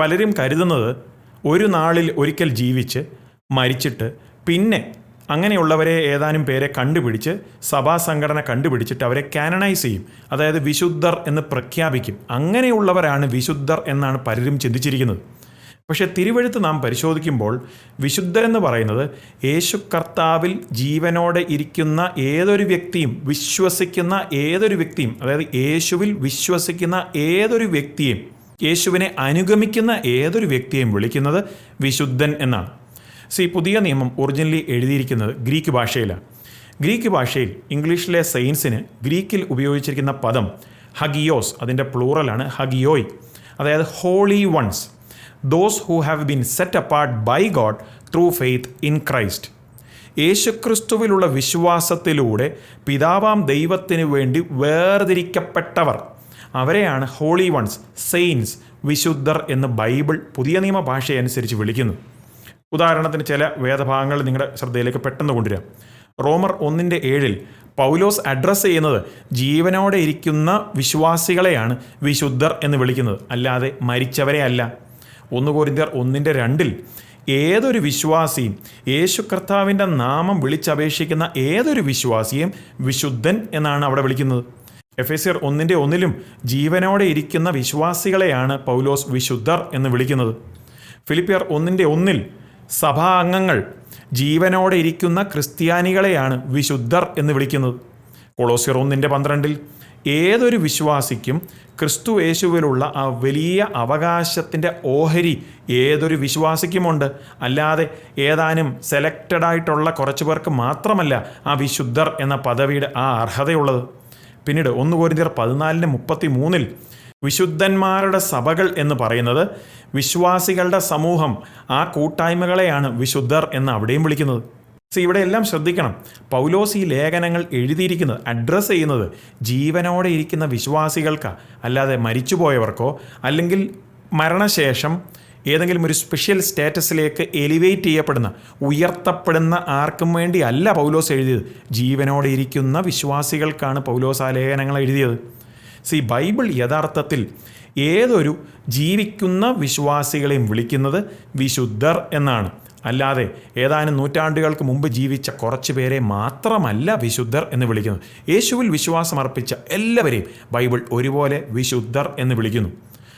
പലരും കരുതുന്നത് ഒരു നാളിൽ ഒരിക്കൽ ജീവിച്ച് മരിച്ചിട്ട് പിന്നെ അങ്ങനെയുള്ളവരെ ഏതാനും പേരെ കണ്ടുപിടിച്ച് സഭാ സംഘടന കണ്ടുപിടിച്ചിട്ട് അവരെ കാനണൈസ് ചെയ്യും. അതായത് വിശുദ്ധർ എന്ന് പ്രഖ്യാപിക്കും. അങ്ങനെയുള്ളവരാണ് വിശുദ്ധർ എന്നാണ് പലരും ചിന്തിച്ചിരിക്കുന്നത്. പക്ഷേ തിരുവഴുത്ത് നാം പരിശോധിക്കുമ്പോൾ വിശുദ്ധരെന്ന് പറയുന്നത് യേശു കർത്താവിൽ ജീവനോടെ ഇരിക്കുന്ന ഏതൊരു വ്യക്തിയും വിശ്വസിക്കുന്ന ഏതൊരു വ്യക്തിയും അതായത് യേശുവിൽ വിശ്വസിക്കുന്ന ഏതൊരു വ്യക്തിയും യേശുവിനെ അനുഗമിക്കുന്ന ഏതൊരു വ്യക്തിയെയും വിളിക്കുന്നത് വിശുദ്ധൻ എന്നാണ്. സി പുതിയ നിയമം ഒറിജിനലി എഴുതിയിരിക്കുന്നത് ഗ്രീക്ക് ഭാഷയിലാണ് ഗ്രീക്ക് ഭാഷയിൽ ഇംഗ്ലീഷിലെ സയൻസിന് ഗ്രീക്കിൽ ഉപയോഗിച്ചിരിക്കുന്ന പദം ഹഗിയോസ് അതിന്റെ പ്ലൂറലാണ് ഹഗിയോയ് അതായത് holy ones those who have been set apart by God through faith in Christ യേശുക്രിസ്തുവിലുള്ള വിശ്വാസത്തിലൂടെ പിതാവാം ദൈവത്തിന് വേണ്ടി വേർതിരിക്കപ്പെട്ടവർ അവരെയാണ് ഹോളി വൺസ് സെയിൻസ് വിശുദ്ധർ എന്ന് ബൈബിൾ പുതിയ നിയമ ഭാഷയനുസരിച്ച് വിളിക്കുന്നു. ഉദാഹരണത്തിന് ചില വേദഭാഗങ്ങൾ നിങ്ങളുടെ ശ്രദ്ധയിലേക്ക് പെട്ടെന്ന് കൊണ്ടുവരാം റോമർ ഒന്നിന്റെ ഏഴിൽ പൗലോസ് അഡ്രസ്സ് ചെയ്യുന്നത് ജീവനോടെ ഇരിക്കുന്ന വിശ്വാസികളെയാണ് വിശുദ്ധർ എന്ന് വിളിക്കുന്നത്. അല്ലാതെ മരിച്ചവരെ അല്ല. ഒന്ന് കോരിന്ത്യർ ഒന്നിന്റെ രണ്ടിൽ ഏതൊരു വിശ്വാസിയും യേശു കർത്താവിന്റെ നാമം വിളിച്ചപേക്ഷിക്കുന്ന ഏതൊരു വിശ്വാസിയും വിശുദ്ധൻ എന്നാണ് അവിടെ വിളിക്കുന്നത്. എഫ് എസ് ആർ ഒന്നിന്റെ ഒന്നിലും ജീവനോടെ ഇരിക്കുന്ന വിശ്വാസികളെയാണ് പൗലോസ് വിശുദ്ധർ എന്ന് വിളിക്കുന്നത്. ഫിലിപ്പിയർ ഒന്നിന്റെ ഒന്നിൽ സഭാ അംഗങ്ങൾ ജീവനോടെ ഇരിക്കുന്ന ക്രിസ്ത്യാനികളെയാണ് വിശുദ്ധർ എന്ന് വിളിക്കുന്നത്. കൊളോസിയർ ഒന്നിന്റെ പന്ത്രണ്ടിൽ ഏതൊരു വിശ്വാസിക്കും ക്രിസ്തു യേശുവിലുള്ള ആ വലിയ അവകാശത്തിന്റെ ഓഹരി ഏതൊരു വിശ്വാസിക്കുമുണ്ട്? അല്ലാതെ ഏതാനും സെലക്റ്റഡ് ആയിട്ടുള്ള കുറച്ചു പേർക്ക് മാത്രമല്ല ആ വിശുദ്ധർ എന്ന പദവിയുടെ ആ അർഹതയുള്ളത്. പിന്നീട് ഒന്ന് കോരിന്തിയർ പതിനാലിന് മുപ്പത്തി മൂന്നിൽ വിശുദ്ധന്മാരുടെ സഭകൾ എന്ന് പറയുന്നത് വിശ്വാസികളുടെ സമൂഹം ആ കൂട്ടായ്മകളെയാണ് വിശുദ്ധർ എന്ന് അവിടെയും വിളിക്കുന്നത്. സി ഇവിടെ എല്ലാം ശ്രദ്ധിക്കണം. പൗലോസ് ഈ ലേഖനങ്ങൾ എഴുതിയിരിക്കുന്നത് അഡ്രസ്സ് ചെയ്യുന്നത് ജീവനോടെ ഇരിക്കുന്ന വിശ്വാസികൾക്കാണ് അല്ലാതെ മരിച്ചുപോയവർക്കോ അല്ലെങ്കിൽ മരണശേഷം ഏതെങ്കിലും ഒരു സ്പെഷ്യൽ സ്റ്റാറ്റസിലേക്ക് എലിവേറ്റ് ചെയ്യപ്പെടുന്ന ഉയർത്തപ്പെടുന്ന ആർക്കും വേണ്ടി അല്ല പൗലോസ് എഴുതിയത്. ജീവനോടെ ഇരിക്കുന്ന വിശ്വാസികൾക്കാണ് പൗലോസ് ആ ലേഖനങ്ങൾ എഴുതിയത്. സി ബൈബിൾ യഥാർത്ഥത്തിൽ ഏതൊരു ജീവിക്കുന്ന വിശ്വാസികളെയും വിളിക്കുന്നത് വിശുദ്ധർ എന്നാണ്. അല്ലാതെ ഏതാനും നൂറ്റാണ്ടുകൾക്ക് മുമ്പ് ജീവിച്ച കുറച്ച് പേരെ മാത്രമല്ല വിശുദ്ധർ എന്ന് വിളിക്കുന്നത്. യേശുവിൽ വിശ്വാസം അർപ്പിച്ച എല്ലാവരെയും ബൈബിൾ ഒരുപോലെ വിശുദ്ധർ എന്ന് വിളിക്കുന്നു.